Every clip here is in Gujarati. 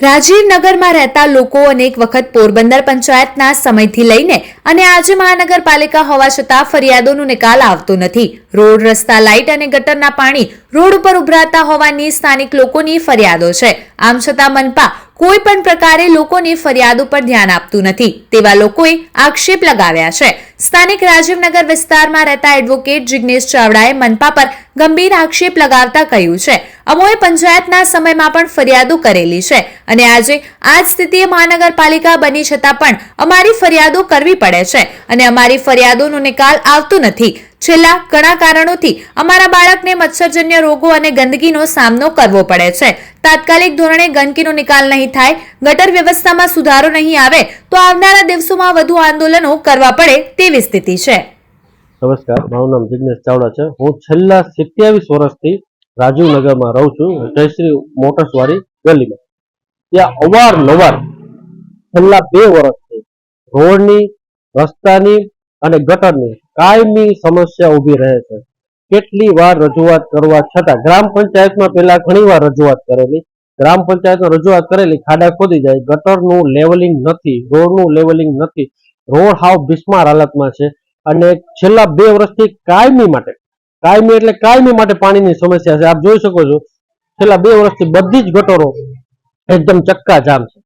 રાજીવનગરમાં રહેતા લોકો અનેક વખત પોરબંદર પંચાયતના સમયથી લઈને અને આજે મહાનગરપાલિકા હોવા છતાં ફરિયાદોનો નિકાલ આવતો નથી. રોડ, રસ્તા, લાઇટ અને ગટરના પાણી રોડ ઉપર ઉભરાતા હોવાની સ્થાનિક લોકોની ફરિયાદો છે. આમ છતાં મનપા કોઈ પણ પ્રકારે લોકોની ફરિયાદો પર ધ્યાન આપતું નથી. તેવા લોકોએ આક્ષેપ લગાવ્યા છે. સ્થાનિક રાજીવનગર વિસ્તારમાં રહેતા એડવોકેટ જિગ્નેશ ચાવડાએ મનપા પર ગંભીર આક્ષેપ લગાવતા કહ્યું છે, અમોએ પંચાયતના સમયમાં પણ ફરિયાદો કરેલી છે અને આજે આ સ્થિતિએ મહાનગરપાલિકા બની છતાં પણ અમારી ફરિયાદો કરવી પડે છે અને અમારી ફરિયાદોનો નિકાલ આવતો નથી. છેલ્લા ઘણા કારણોથી અમારા બાળકને મચ્છરજન્ય રોગો અને ગંદકીનો સામનો કરવો પડે છે. તાત્કાલિક ધોરણે ગંદકીનો નિકાલ નહીં થાય, ગટર વ્યવસ્થામાં સુધારો નહીં આવે, તો આવનારા દિવસોમાં વધુ આંદોલનો કરવા પડે તેવી સ્થિતિ છે? નમસ્કાર, મારું નામ જિજ્ઞેશ ચાવડા છે. હું છેલ્લા સિત્યાવીસ વર્ષથી રાજીવનગરમાં રહું છું. જયશ્રી મોટર્સવાળી ગલીમાં. ત્યાં અવારનવાર છેલ્લા બે વર્ષથી રોડની, રસ્તાની અને ગટરની કાયમી સમસ્યા ઊભી રહે છે. કેટલી વાર રજૂઆત કરવા છતાં ગ્રામ પંચાયતમાં પહેલા ઘણી વાર રજૂઆત કરેલી. ગ્રામ પંચાયતમાં રજૂઆત કરેલી, ખાડા ખોદી જાય, ગટરનું લેવલિંગ નથી, રોડનું લેવલિંગ નથી. રોડ હાવ બિસ્માર હાલતમાં છે. અને છેલ્લા બે વર્ષથી કાયમી માટે કાયમી એટલે કાયમી માટે પાણીની સમસ્યા છે. આપ જોઈ શકો છો છેલ્લા બે વર્ષથી બધી જ ગટરો એકદમ ચક્કાજામ છે.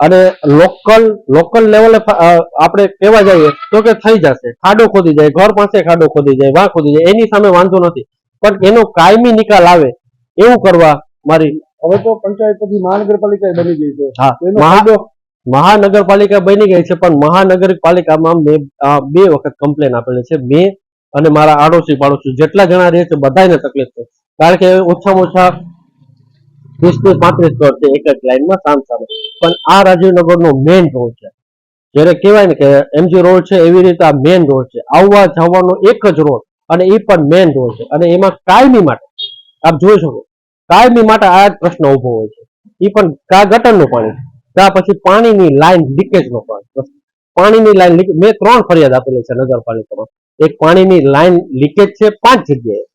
અને લોકલ લોકલ લેવલે આપણે કહેવા જઈએ તો કે થઈ જશે. ખાડો ખોદી જાય ઘર પાસે ખાડો ખોદી જાય વાં ખોદી જાય એની સામે વાંધો નથી. પણ એનો કાયમી નિકાલ આવે એવું કરવા મારી હવે તો પંચાયત પછી મહાનગરપાલિકા બની ગઈ છે. હા મહાનગરપાલિકા બની ગઈ છે, પણ મહાનગરપાલિકામાં મેં બે વખત કમ્પ્લેન આપેલી છે. મેં અને મારા આડોશી પાડોશી જેટલા જણા રહે છે બધાને તકલીફ છે. કારણ કે ઓછામાં ઓછા વીસથી પાંત્રીસ ઘર છે, એક જ લાઈનમાં સામ સામે પણ આ રાજીવનગરનો મેઇન રોડ છે. જ્યારે કહેવાય ને કે એમજી રોડ છે, એવી રીતે આ મેઇન રોડ છે. આવવા જવાનો એક જ રોડ અને એ પણ મેઇન રોડ છે. અને એમાં કાયમી માટે, આપ જોઈ શકો, કાયમી માટે આ જ પ્રશ્ન ઊભો હોય છે. એ પણ કા ગટરનું પાણી ત્યાં પછી પાણીની લાઈન લીકેજ નો પણ પાણીની લાઈન લીકેજ મેં ત્રણ ફરિયાદ આપેલી છે નગરપાલિકામાં. એક પાણીની લાઈન લીકેજ છે પાંચ જગ્યાએ.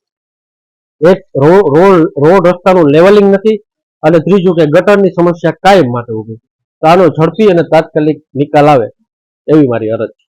એક રોડ રોડ રસ્તાનું લેવલિંગ નથી અને ત્રીજું કે ગટરની સમસ્યા કાયમ માટે ઊભી તો આનો ઝડપી અને તાત્કાલિક નિકાલ આવે એવી મારી અરજ છે.